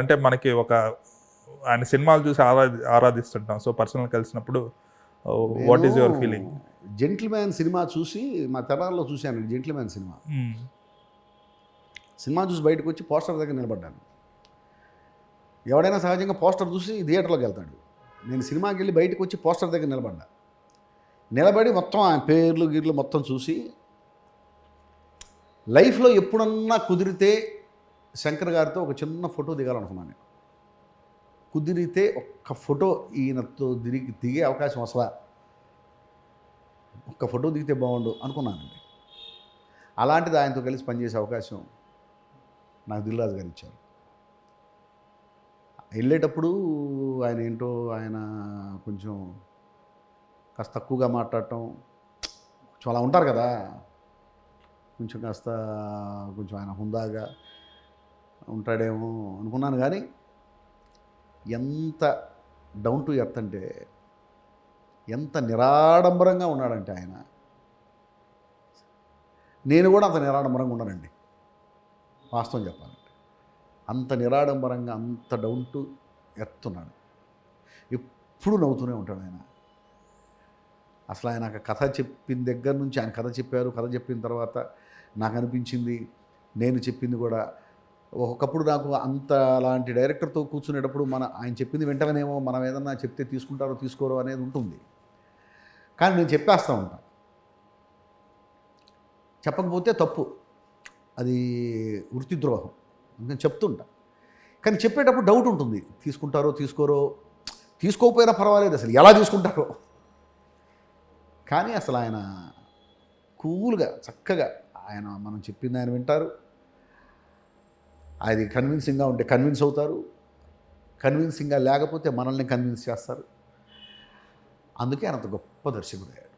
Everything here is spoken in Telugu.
అంటే మనకి ఒక ఆయన సినిమాలు చూసి ఆరాధి ఆరాధిస్తుంటాం. సో పర్సనల్ కలిసినప్పుడు what is your feeling gentleman cinema చూసి మా తెనాల్లో చూశాను జెంటిల్మ్యాన్ సినిమా. సినిమా చూసి బయటకు వచ్చి పోస్టర్ దగ్గర నిలబడ్డాను. ఎవడైనా సహజంగా పోస్టర్ చూసి థియేటర్లోకి వెళ్తాడు. నేను సినిమాకి వెళ్ళి బయటకు వచ్చి పోస్టర్ దగ్గర నిలబడ్డా. నిలబడి మొత్తం ఆయన పేర్లు గీర్లు మొత్తం చూసి లైఫ్లో ఎప్పుడన్నా కుదిరితే శంకర్ గారితో ఒక చిన్న ఫోటో దిగాలనుకున్నాను నేను. కుదిరితే ఒక్క ఫోటో ఈయనతో దిగి దిగే అవకాశం అసలా ఒక్క ఫోటో దిగితే బాగుండు అనుకున్నానండి. అలాంటిది ఆయనతో కలిసి పనిచేసే అవకాశం నాకు దిల్రాజు గారు ఇచ్చారు. వెళ్ళేటప్పుడు ఆయన ఏంటో ఆయన కొంచెం కాస్త తక్కువగా మాట్లాడటం కొంచెం అలా ఉంటారు కదా. కొంచెం కాస్త కొంచెం ఆయన హుందాగా ఉంటాడేమో అనుకున్నాను కానీ ఎంత డౌన్ టు ఎర్త్ అంటే ఎంత నిరాడంబరంగా ఉన్నాడంటే ఆయన. నేను కూడా అంత నిరాడంబరంగా ఉన్నానండి. వాస్తవం చెప్పాలంటే. అంత నిరాడంబరంగా అంత డౌన్ టు ఎర్త్ ఉన్నాడు. ఎప్పుడు నవ్వుతూనే ఉంటాడు ఆయన. అసలు ఆయన ఒక కథ చెప్పిన దగ్గర నుంచి ఆయన కథ చెప్పారు కథ చెప్పిన తర్వాత నాకు అనిపించింది. నేను చెప్పింది కూడా ఒకప్పుడు నాకు అంత అలాంటి డైరెక్టర్తో కూర్చునేటప్పుడు మన ఆయన చెప్పింది వెంటనేమో మనం ఏదన్నా చెప్తే తీసుకుంటారో తీసుకోరో అనేది ఉంటుంది. కానీ నేను చెప్పేస్తూ ఉంటాను చెప్పకపోతే తప్పు. అది వృత్తి ద్రోహం నేను చెప్తుంటా. కానీ చెప్పేటప్పుడు డౌట్ ఉంటుంది. తీసుకుంటారో తీసుకోరో? తీసుకోకపోయినా పర్వాలేదు అసలు. ఎలా తీసుకుంటారో? కానీ అసలు ఆయన కూల్గా చక్కగా ఆయన మనం చెప్పింది ఆయన వింటారు. అది కన్విన్సింగ్గా ఉంటే కన్విన్స్ అవుతారు. కన్విన్సింగ్గా లేకపోతే మనల్ని కన్విన్స్ చేస్తారు. అందుకే ఆయన అంత గొప్ప దర్శకుడు అయ్యాడు